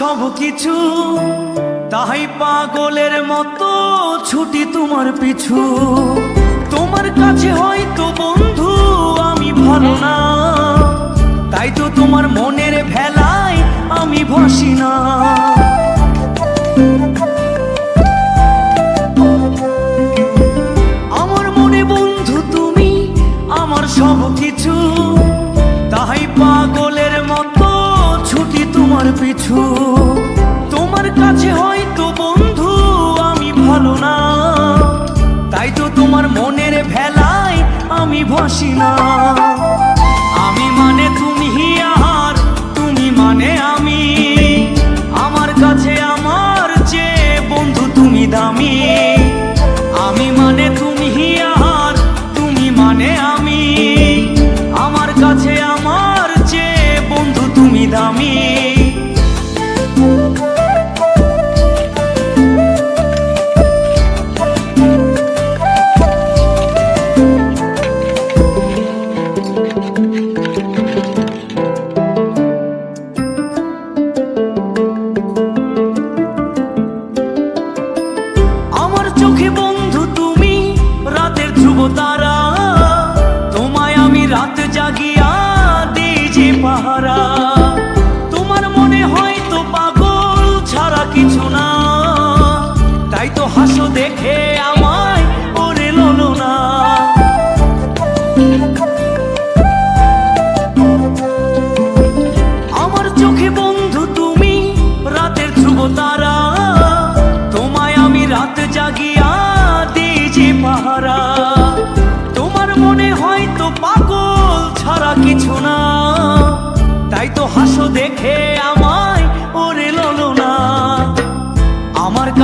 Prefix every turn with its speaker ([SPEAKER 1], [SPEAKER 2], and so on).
[SPEAKER 1] সব কিছু তাই পাগলের মতো ছুটি তোমার পিছু। তোমার কাছে হয়তো বন্ধু আমি ভালো না, তাই তো তোমার মনের ভেলায় আমি ভাসি না। আমার মনে বন্ধু তুমি, আমার সব তোমার হয়তো বন্ধু, আমি ভালো না। তাই তো তোমার মনের ভেলায় আমি ভাসি না। আমি মানে তুমি আর তুমি মানে আমি। আমার কাছে, আমার চেয়ে বন্ধু তুমি দামি। কিছু না। তাই তো হাসো দেখে আমায় না আমার চোখে বন্ধু তুমি, রাতের ধ্রুব তোমায় আমি পাহারা। তোমার মনে হয়তো পাগল ছাড়া কিছু না। তাই তো হাসো দেখে